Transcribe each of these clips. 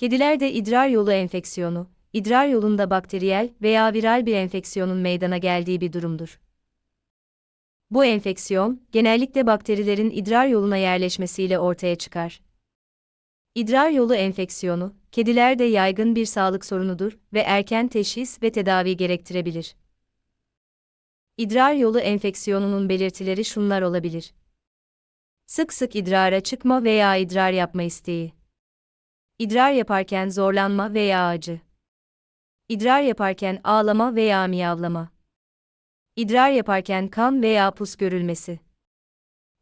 Kedilerde idrar yolu enfeksiyonu, idrar yolunda bakteriyel veya viral bir enfeksiyonun meydana geldiği bir durumdur. Bu enfeksiyon, genellikle bakterilerin idrar yoluna yerleşmesiyle ortaya çıkar. İdrar yolu enfeksiyonu, kedilerde yaygın bir sağlık sorunudur ve erken teşhis ve tedavi gerektirebilir. İdrar yolu enfeksiyonunun belirtileri şunlar olabilir. Sık sık idrara çıkma veya idrar yapma isteği. İdrar yaparken zorlanma veya acı. İdrar yaparken ağlama veya miyavlama. İdrar yaparken kan veya pus görülmesi.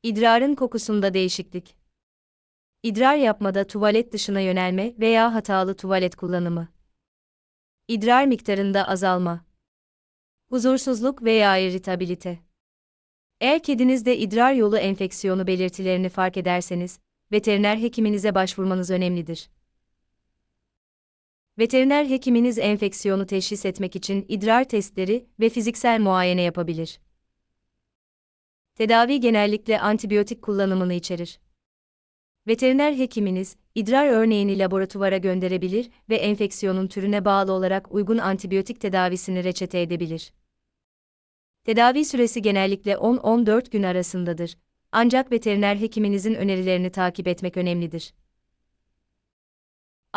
İdrarın kokusunda değişiklik. İdrar yapmada tuvalet dışına yönelme veya hatalı tuvalet kullanımı. İdrar miktarında azalma. Huzursuzluk veya irritabilite. Eğer kedinizde idrar yolu enfeksiyonu belirtilerini fark ederseniz, veteriner hekiminize başvurmanız önemlidir. Veteriner hekiminiz enfeksiyonu teşhis etmek için idrar testleri ve fiziksel muayene yapabilir. Tedavi genellikle antibiyotik kullanımını içerir. Veteriner hekiminiz, idrar örneğini laboratuvara gönderebilir ve enfeksiyonun türüne bağlı olarak uygun antibiyotik tedavisini reçete edebilir. Tedavi süresi genellikle 10-14 gün arasındadır. Ancak veteriner hekiminizin önerilerini takip etmek önemlidir.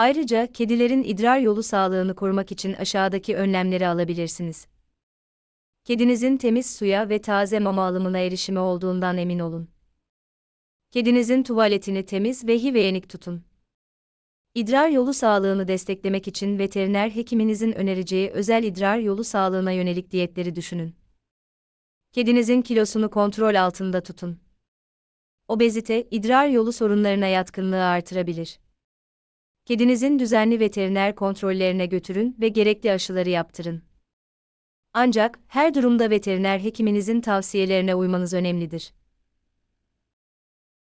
Ayrıca kedilerin idrar yolu sağlığını korumak için aşağıdaki önlemleri alabilirsiniz. Kedinizin temiz suya ve taze mama alımına erişimi olduğundan emin olun. Kedinizin tuvaletini temiz ve hijyenik tutun. İdrar yolu sağlığını desteklemek için veteriner hekiminizin önereceği özel idrar yolu sağlığına yönelik diyetleri düşünün. Kedinizin kilosunu kontrol altında tutun. Obezite, idrar yolu sorunlarına yatkınlığı artırabilir. Kedinizin düzenli veteriner kontrollerine götürün ve gerekli aşıları yaptırın. Ancak her durumda veteriner hekiminizin tavsiyelerine uymanız önemlidir.